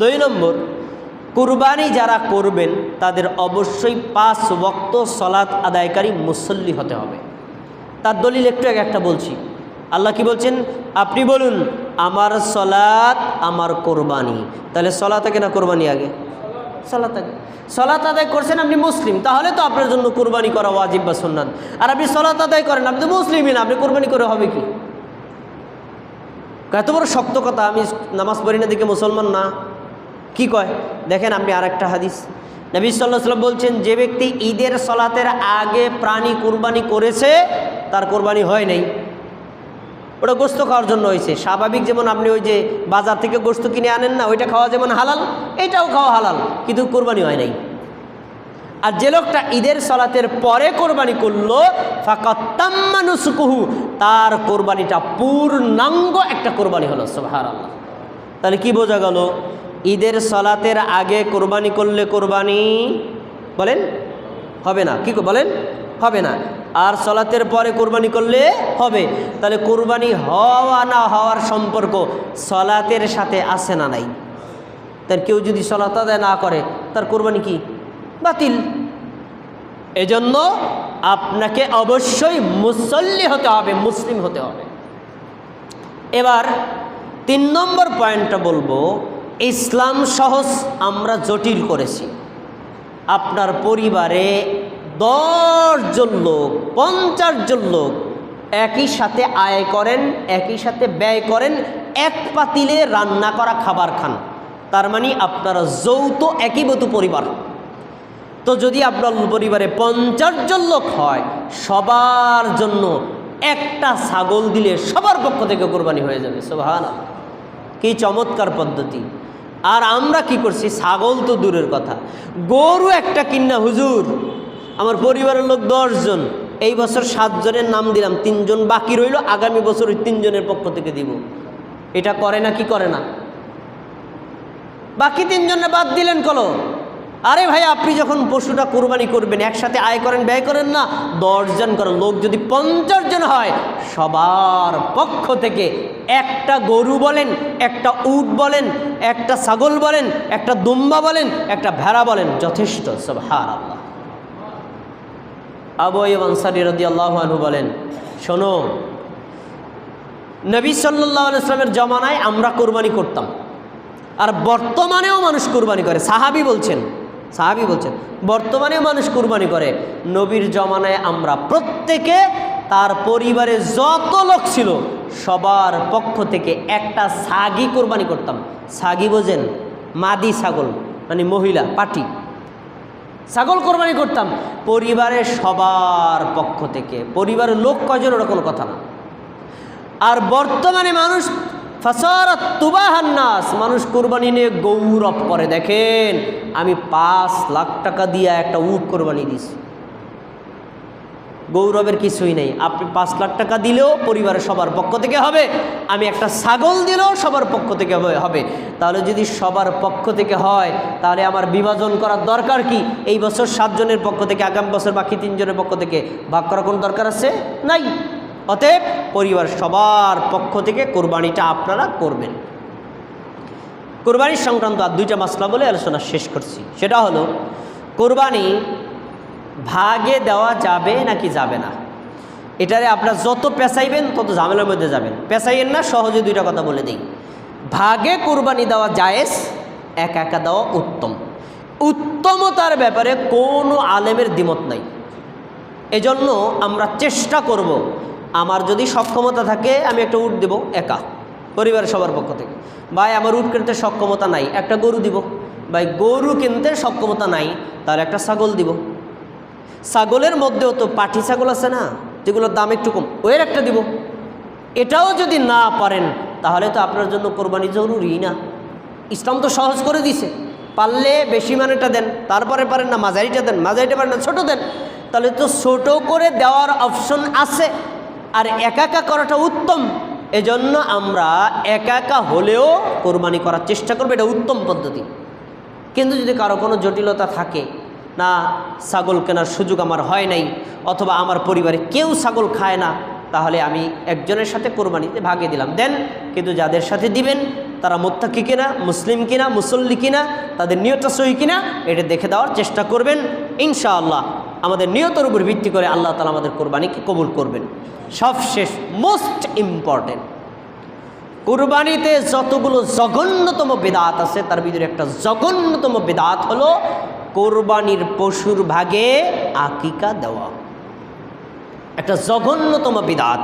দুই নম্বর, কুরবানি যারা করবেন, তাদের অবশ্যই পাঁচ ওয়াক্ত সলাৎ আদায়কারী মুসল্লি হতে হবে। তার দলিল একটু আগে একটা বলছি। আল্লাহ কি বলছেন? আপনি বলুন, আমার সলাৎ আমার কোরবানি। তাহলে সলাৎ আগে না কোরবানি আগে? সলাৎ আগে। সলাত আদায় করছেন আপনি মুসলিম, তাহলে তো আপনার জন্য কোরবানি করা ওয়াজিব বা সুন্নাত। আর আপনি সলাৎ আদায় করেন, আপনি তো মুসলিমই না, আপনি কোরবানি করে হবে কি? এত বড় শক্ত কথা, আমি নামাজ পড়ি না দিকে মুসলমান না। কি কয়? দেখেন আপনি আর একটা হাদিস। নবী সাল্লাহ সাল্লাম বলছেন, যে ব্যক্তি ঈদের সলাতের আগে প্রাণী কোরবানি করেছে, তার কোরবানি হয় নাই। ওটা গোস্ত খাওয়ার জন্য হয়েছে। স্বাভাবিক যেমন আপনি ওই যে বাজার থেকে গোস্ত কিনে আনেন না, ওইটা খাওয়া যেমন হালাল, এটাও খাওয়া হালাল, কিন্তু কোরবানি হয় নাই। আর যে লোকটা ঈদের সলাতের পরে কোরবানি করল ফাঁকাত্তাম্মানুসুকুহু তার কোরবানিটা পূর্ণাঙ্গ একটা কোরবানি হলো সোহার আল্লাহ তাহলে কি বোঝা গেল? ঈদের সলাতের আগে কোরবানি করলে কোরবানি বলেন হবে না। কি বলেন হবে না। আর সলাতের পরে কোরবানি করলে হবে। তাহলে কোরবানি হওয়া না হওয়ার সম্পর্ক সলাতের সাথে আসে না নাই। তার কেউ যদি সলাত আদায় না করে, তার কোরবানি কি? বাতিল। এজন্য আপনাকে অবশ্যই মুসল্লি হতে হবে, মুসলিম হতে হবে। এবার তিন নম্বর পয়েন্টটা বলব ইসলাম সহজ, আমরা জটিল করেছি। আপনার পরিবারে দশজন লোক পঞ্চাশ জন লোক একই সাথে আয় করেন, একই সাথে ব্যয় করেন, এক পাতিলে রান্না করা খাবার খান। তার মানে আপনারা যৌথ একীভূত পরিবার। তো যদি আপনার পরিবারে পঞ্চাশ জন লোক হয়, সবার জন্য একটা ছাগল দিলে সবার পক্ষ থেকে কোরবানি হয়ে যাবে। সোভান কি চমৎকার পদ্ধতি। আর আমরা কি করছি? ছাগল তো দূরের কথা। গরু একটা কিন্না হুজুর। আমার পরিবারের লোক দশজন। এই বছর সাতজনের নাম দিলাম, তিনজন বাকি রইল, আগামী বছর ওই তিনজনের পক্ষ থেকে দিব। এটা করে না, কি করে না? বাকি তিনজনে বাদ দিলেন কলো আরে ভাই, আপনি যখন পশুটা কোরবানি করবেন, একসাথে আয় করেন, ব্যয় করেন না, দশজন করেন লোক যদি পঞ্চাশ জন হয়, সবার পক্ষ থেকে একটা গরু বলেন, একটা উট বলেন, একটা ছাগল বলেন, একটা দুম্বা বলেন, একটা ভেড়া বলেন, যথেষ্ট সব হার আল্লাহ আবু আনসারি রদি আল্লাহ বলেন, শোনো, নবী সাল্লাহ ইসলামের জমানায় আমরা কোরবানি করতাম, আর বর্তমানেও মানুষ কোরবানি করে। সাহাবি বলছেন সাহাবি বলছেন, বর্তমানে মানুষ কুরবানি করে। নবীর জমানায় আমরা প্রত্যেকে, তার পরিবারে যত লোক ছিল, সবার পক্ষ থেকে একটা সাগি কোরবানি করতাম। সাগি বোঝেন, মাদি ছাগল মানে মহিলা, পাটি। ছাগল কোরবানি করতাম। পরিবারের সবার পক্ষ থেকে, পরিবারের লোক কয়জন ওরা কোনো কথা না। আর বর্তমানে মানুষ ফাসারাত তুবাহান্নাস মানুষ কোরবানি নিয়ে গৌরব করে। দেখেন, আমি পাঁচ লাখ টাকা দিয়ে একটা উট কোরবানি দিছি। গৌরবের কিছুই নেই। আপনি পাঁচ লাখ টাকা দিলেও পরিবারের সবার পক্ষ থেকে হবে। আমি একটা ছাগল দিলেও সবার পক্ষ থেকে হবে- তাহলে যদি সবার পক্ষ থেকে হয়, তাহলে আমার বিভাজন করার দরকার কি? এই বছর সাতজনের পক্ষ থেকে, আগামী বছর বাকি তিনজনের পক্ষ থেকে ভাগ করার কোনো দরকার আছে? নাই। অতএব পরিবার সবার পক্ষ থেকে কোরবানিটা আপনারা করবেন। কোরবানির সংক্রান্ত আর দুইটা মাসলা বলে আলোচনা শেষ করছি। সেটা হলো, কোরবানি ভাগে দেওয়া যাবে নাকি যাবে না? এটারে আপনারা যত পেঁচাইবেন, তত ঝামেলার মধ্যে যাবেন। পেঁচাইয়েন না, সহজে দুইটা কথা বলে দিই। ভাগে কোরবানি দেওয়া জায়েজ, একা একা দেওয়া উত্তম। উত্তমতার ব্যাপারে কোনো আলেমের দ্বিমত নাই। এজন্য আমরা চেষ্টা করব আমার যদি সক্ষমতা থাকে, আমি একটা উট দেব একা, পরিবারের সবার পক্ষ থেকে। ভাই, আমার উট কিনতে সক্ষমতা নাই, একটা গরু দিব। ভাই, গরু কিনতে সক্ষমতা নাই, তার একটা ছাগল দিব। ছাগলের মধ্যেও তো পাঠি ছাগল আছে না, যেগুলোর দাম একটু কম, ওয়ের একটা দিব। এটাও যদি না পারেন, তাহলে তো আপনার জন্য কোরবানি জরুরি না। ইসলাম তো সহজ করে দিছে পারলে বেশি মানেটা দেন, তারপরে পারেন না, মাঝারিটা দেন, মাঝারিটা পারেন না, ছোটো দেন। তাহলে তো ছোট করে দেওয়ার অপশন আছে। আর একা একা করাটা উত্তম। এজন্য আমরা একা একা হলেও কোরবানি করার চেষ্টা করব, এটা উত্তম পদ্ধতি। কিন্তু যদি কারও কোনো জটিলতা থাকে, না, ছাগল কেনার সুযোগ আমার হয় নাই, অথবা আমার পরিবারে কেউ ছাগল খায় না, তাহলে আমি একজনের সাথে কোরবানিতে ভাগে দিলাম। দেন, কিন্তু যাদের সাথে দিবেন, তারা মোত্তাকি কিনা, মুসলিম কিনা, মুসল্লি কিনা, তাদের নিয়তটা সহি কিনা, এটা দেখে দেওয়ার চেষ্টা করবেন, ইনশাআল্লাহ। আমাদের নিয়তের উপর ভিত্তি করে আল্লাহ তালা আমাদের কোরবানিকে কবুল করবেন। সবশেষ মোস্ট ইম্পর্টেন্ট কুরবানিতে যতগুলো জঘন্যতম বেদাত আছে, তার ভিতরে একটা জঘন্যতম বেদাত হলো কোরবানির পশুর ভাগে আকিকা দেওয়া। একটা জঘন্যতম বিদাত।